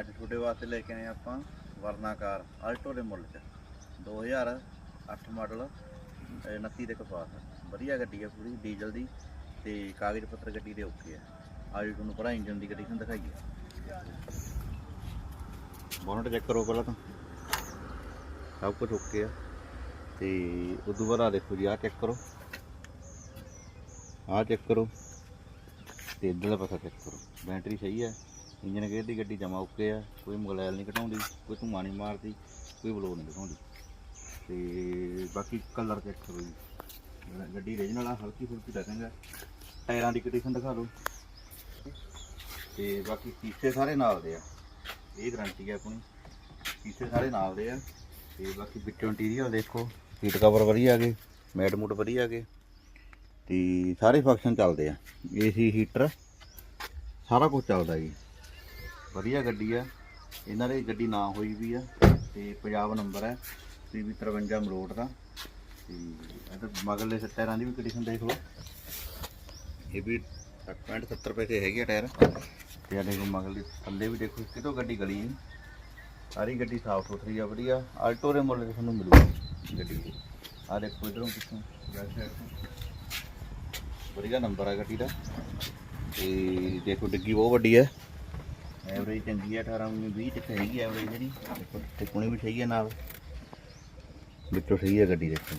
ਅੱਜ ਤੁਹਾਡੇ ਵਾਸਤੇ ਲੈ ਕੇ ਆਏ ਹਾਂ ਆਪਾਂ ਵਰਨਾਕਾਰ ਆਲਟੋ ਦੇ ਮੁੱਲ 'ਚ। 2008 ਮਾਡਲ 29 ਦੇ ਕਪਾਸ। ਵਧੀਆ ਗੱਡੀ ਹੈ ਪੂਰੀ, ਡੀਜ਼ਲ ਦੀ ਤੇ ਕਾਗਜ਼ ਪੱਤਰ ਗੱਡੀ ਦੇ ਓਕੇ ਆ। ਅੱਜ ਤੁਹਾਨੂੰ ਪੂਰਾ ਇੰਜਨ ਦੀ ਕੰਡੀਸ਼ਨ ਦਿਖਾਈਏ। ਬੋਨਟ ਚੈੱਕ ਕਰੋ ਪਹਿਲਾਂ ਤਾਂ। ਸਭ ਕੁਝ ਓਕੇ ਆ। ਤੇ ਉਦੋਂ ਬਾਅਦ ਆ ਦੇਖੋ ਜੀ, ਆਹ ਚੈੱਕ ਕਰੋ। ਆਹ ਚੈੱਕ ਕਰੋ। ਤੇ ਇੱਧਰਲਾ ਪਾਸਾ ਚੈੱਕ ਕਰੋ। ਬੈਟਰੀ ਸਹੀ ਹੈ ਇੰਜਨ ਗੇਅਰ ਦੀ ਗੱਡੀ ਜਮਾ ਓਕੇ ਆ, ਕੋਈ ਮੋਬਾਈਲ ਨਹੀਂ ਘਟਾਉਂਦੀ ਕੋਈ ਧੂੰਆਂ ਨਹੀਂ ਮਾਰਦੀ, ਕੋਈ ਬਲੋ ਨਹੀਂ ਦਿਖਾਉਂਦੀ। ਤੇ ਬਾਕੀ ਕਲਰ ਚੈੱਕ ਕਰੋ ਜੀ। ਗੱਡੀ ਰੀਜਨਲ ਆ, ਹਲਕੀ ਫੁਲਕੀ ਲੱਗੇਗਾ ਟਾਇਰਾਂ ਦੀ ਕੰਡੀਸ਼ਨ ਦਿਖਾ ਦਿਓ। ਤੇ ਬਾਕੀ ਸ਼ੀਸ਼ੇ ਸਾਰੇ ਨਾਲ ਦੇ ਆ। ਇਹ ਗਾਰੰਟੀ ਆ ਆਪਣੀ। ਸ਼ੀਸ਼ੇ ਸਾਰੇ ਨਾਲ ਦੇ ਆ। ਤੇ ਬਾਕੀ ਵਿੱਚੋਂ ਇੰਟੀਰੀਅਰ ਦੇਖੋ ਸੀਟ ਕਵਰ ਵਧੀਆ ਗਏ ਮੈਟ ਮੂਟ ਵਧੀਆ ਗਏ। ਤੇ ਸਾਰੇ ਫੰਕਸ਼ਨ ਚੱਲਦੇ ਆ। ਏਸੀ ਹੀਟਰ ਸਾਰਾ ਕੁਝ ਚੱਲਦਾ ਜੀ। ਵਧੀਆ ਗੱਡੀ ਆ। ਇਹਨਾਂ ਦੇ ਗੱਡੀ ਨਾ ਹੋਈ ਵੀ ਆ ਤੇ ਪੰਜਾਬ ਨੰਬਰ ਹੈ ਪੀਵੀ 53 ਮਰੋੜ ਦਾ। ਤੇ ਇਹ ਤਾਂ ਮਗਰਲੇ ਟਾਇਰਾਂ ਦੀ ਵੀ ਕੰਡੀਸ਼ਨ ਦੇਖ ਲਓ। ਇਹ ਵੀ 60 70 ਪੈਸੇ ਹੈਗੇ ਆ ਟਾਇਰ। ਤੇ ਆ ਦੇਖੋ ਮਗਰਲੇ ਥੱਲੇ ਵੀ ਦੇਖੋ, ਕਿਤੋਂ ਗੱਡੀ ਗਲੀ ਹੈ ਸਾਰੀ ਗੱਡੀ ਸਾਫ਼ ਸੁਥਰੀ ਆ, ਵਧੀਆ। ਆਲਟੋ ਦੇ ਮੁੱਲ ਤੇ ਤੁਹਾਨੂੰ ਮਿਲੂਗੀ ਗੱਡੀ ਆ ਦੇਖੋ ਇਧਰੋਂ ਕਿੱਥੋਂ ਬੈਕ ਵਧੀਆ ਨੰਬਰ ਆ ਗੱਡੀ ਦਾ। ਤੇ ਦੇਖੋ, ਡਿੱਗੀ ਬਹੁਤ ਵੱਡੀ ਹੈ ਐਵਰੇਜ ਚੰਗੀ ਹੈ 18 19 20 ਤੱਕ ਹੈਗੀ ਐਵਰੇਜ ਜਿਹੜੀ। ਤੇ ਪੁਣੀ ਵੀ ਸਹੀ ਹੈ ਨਾਲ। ਵਿੱਚੋਂ ਸਹੀ ਹੈ ਗੱਡੀ ਦੇਖੋ।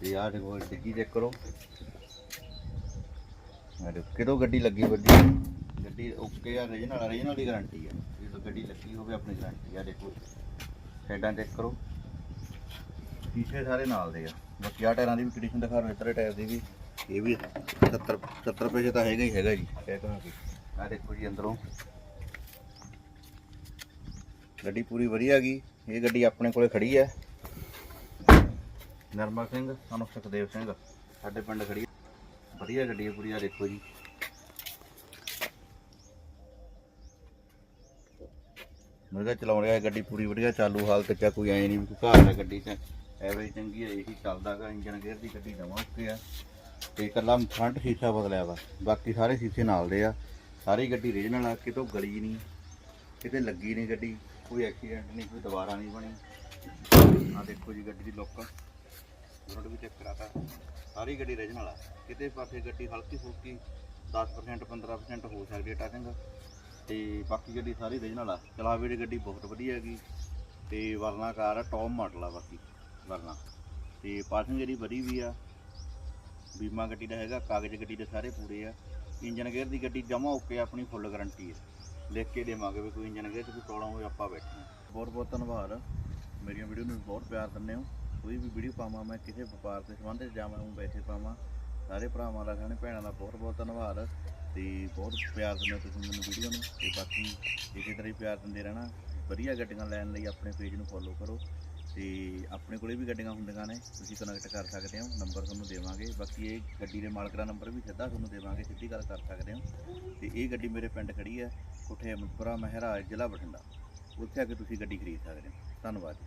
ਤੇ ਆਹ ਦੇਖੋ ਡਿੱਗੀ ਚੈੱਕ ਕਰੋ। ਦੇਖੋ ਕਿਦੋਂ ਗੱਡੀ ਲੱਗੀ ਵੱਡੀ? ਗੱਡੀ ਓਕੇ ਆ ਰੀਜਨਲ ਰੀਜਨਲ ਦੀ ਗਾਰੰਟੀ ਹੈ ਜਦੋਂ ਗੱਡੀ ਲੱਗੀ ਹੋਵੇ ਆਪਣੀ ਗਾਰੰਟੀ ਆ ਦੇਖੋ। ਸਾਈਡਾਂ ਚੈੱਕ ਕਰੋ। ਸ਼ੀਸ਼ੇ ਸਾਰੇ ਨਾਲ ਦੇ ਆ। ਬਾਕੀ ਆ ਟਾਇਰਾਂ ਦੀ ਵੀ ਕੰਡੀਸ਼ਨ ਦਿਖਾ ਰਹੇ ਇਤਰੇ ਟਾਇਰ ਦੀ ਵੀ। ਇਹ ਵੀ 70 70 ਰੁਪਏ ਤਾਂ ਹੈਗਾ ਹੀ ਹੈਗਾ ਜੀ ਕਹਿ ਕਹਾਂ ਕਿ। ਆ ਦੇਖੋ ਜੀ ਅੰਦਰੋਂ। ਗੱਡੀ ਪੂਰੀ ਵਧੀਆ ਗਈ। ਇਹ ਗੱਡੀ ਆਪਣੇ ਕੋਲੇ ਖੜੀ ਹੈ। ਨਰਮਲ ਸਿੰਘ ਸਾਨੂੰ ਸੁਖਦੇਵ ਸਿੰਘ ਸਾਡੇ ਪਿੰਡ ਖੜੀ ਹੈ। ਵਧੀਆ ਗੱਡੀ ਹੈ ਪੂਰੀ ਆ ਦੇਖੋ ਜੀ। ਮੁਰਗਾ ਚਲਾਉਣ ਰਿਹਾ ਗੱਡੀ ਪੂਰੀ ਵਧੀਆ ਚਾਲੂ ਹਾਲਤ ਚ ਕੋਈ ਐ ਨਹੀਂ ਕੋਈ ਘਾਟ ਹੈ ਗੱਡੀ 'ਚ। ਐਵਰੇਜ ਚੰਗੀ ਹੈ ਇਹੀ ਚੱਲਦਾਗਾ ਇੰਜਨ ਗੇਅਰ ਦੀ ਗੱਡੀ ਨਵਾਂ ਓਕੇ ਆ। ਤੇ ਇਕੱਲਾ ਫਰੰਟ ਸ਼ੀਸ਼ਾ ਬਦਲਿਆ ਵਾ। ਬਾਕੀ ਸਾਰੇ ਸ਼ੀਸ਼ੇ ਨਾਲ ਦੇ ਆ। ਸਾਰੀ ਗੱਡੀ ਰੀਜਨਲ ਆ, ਕਿਤੋਂ ਗਲੀ ਨਹੀਂ, ਕਿਤੇ ਲੱਗੀ ਨਹੀਂ ਗੱਡੀ, ਕੋਈ ਐਕਸੀਡੈਂਟ ਨਹੀਂ, ਕੋਈ ਦੁਬਾਰਾ ਨਹੀਂ ਬਣੀ। ਆ ਦੇਖੋ ਜੀ ਗੱਡੀ ਦੀ ਲੁੱਕ ਰੋਡ ਵੀ ਚੈੱਕ ਕਰਾਤਾ। ਸਾਰੀ ਗੱਡੀ ਰੀਜਨਲ ਆ। ਕਿਤੇ ਪਾਸੇ ਗੱਡੀ ਹਲਕੀ ਫੁਲਕੀ 10% 15% ਹੋ ਸਕਦੀ ਹੈ ਟਾਕਿੰਗ ਤੇ ਬਾਕੀ ਗੱਡੀ ਸਾਰੀ ਰੀਜਨਲ ਆ। ਚਲਾਵੇ ਦੀ ਗੱਡੀ ਬਹੁਤ ਵਧੀਆ ਹੈਗੀ। ਤੇ ਵਰਨਾ ਕਾਰ ਆ ਟੌਪ ਮਾਡਲ ਆ ਬਾਕੀ। ਵਰਨਾ। ਤੇ ਪਾਰਕਿੰਗ ਜਿਹੜੀ ਵਧੀ ਵੀ ਆ। ਬੀਮਾ ਗੱਡੀ ਦਾ ਹੈਗਾ, ਕਾਗਜ਼ ਗੱਡੀ ਦੇ ਸਾਰੇ ਪੂਰੇ ਆ। ਇੰਜਨ ਗੇਅਰ ਦੀ ਗੱਡੀ ਜਮਾ ਓਕੇ ਆਪਣੀ ਫੁੱਲ ਗਾਰੰਟੀ ਹੈ ਲਿਖ ਕੇ ਦੇਵਾਂਗੇ ਵੀ ਕੋਈ ਇੰਜਨ ਗੇਅਰ 'ਚ ਕੋਈ ਪ੍ਰੋਬਲਮ ਹੋਵੇ, ਆਪਾਂ ਬੈਠੇ ਹਾਂ ਬਹੁਤ ਬਹੁਤ ਧੰਨਵਾਦ। ਮੇਰੀਆਂ ਵੀਡੀਓ ਨੂੰ ਬਹੁਤ ਪਿਆਰ ਦਿੰਦੇ ਹੋ। ਕੋਈ ਵੀ ਵੀਡੀਓ ਪਾਵਾਂ ਮੈਂ, ਕਿਸੇ ਵਪਾਰ ਦੇ ਸੰਬੰਧ 'ਚ ਜਾਵਾਂ ਉਹ ਵੈਸੇ ਪਾਵਾਂ, ਸਾਰੇ ਭਰਾਵਾਂ ਦਾ ਖਾਣੇ ਭੈਣਾਂ ਦਾ ਬਹੁਤ ਬਹੁਤ ਧੰਨਵਾਦ। ਤੇ ਬਹੁਤ ਪਿਆਰ ਦਿੰਦੇ ਹੋ ਤੁਸੀਂ ਮੈਨੂੰ ਵੀਡੀਓ ਨੂੰ। ਤੇ ਬਾਕੀ ਇਸੇ ਤਰ੍ਹਾਂ ਹੀ ਪਿਆਰ ਦਿੰਦੇ ਰਹਿਣਾ। ਵਧੀਆ ਗੱਡੀਆਂ ਲੈਣ ਲਈ ਆਪਣੇ ਪੇਜ ਨੂੰ ਫੋਲੋ ਕਰੋ। ਤੇ ਆਪਣੇ ਕੋਲੇ ਵੀ ਗੱਡੀਆਂ ਹੁੰਦੀਆਂ ਨੇ, ਤੁਸੀਂ ਕਨੈਕਟ ਕਰ ਸਕਦੇ ਹੋ ਨੰਬਰ ਤੁਹਾਨੂੰ ਦੇਵਾਂਗੇ। ਬਾਕੀ ਇਹ ਗੱਡੀ ਦੇ ਮਾਲਕ ਦਾ ਨੰਬਰ ਵੀ ਸਿੱਧਾ ਤੁਹਾਨੂੰ ਦੇਵਾਂਗੇ, ਸਿੱਧੀ ਗੱਲ ਕਰ ਸਕਦੇ ਹੋ। ਤੇ ਇਹ ਗੱਡੀ ਮੇਰੇ ਪਿੰਡ ਖੜੀ ਹੈ ਕੋਠੇ ਅਮਰਪੁਰਾ ਮਹਿਰਾਜ ਜ਼ਿਲ੍ਹਾ ਬਠਿੰਡਾ। ਉੱਥੇ ਆ ਕੇ ਤੁਸੀਂ ਗੱਡੀ ਖਰੀਦ ਸਕਦੇ ਹੋ। ਧੰਨਵਾਦ ਜੀ।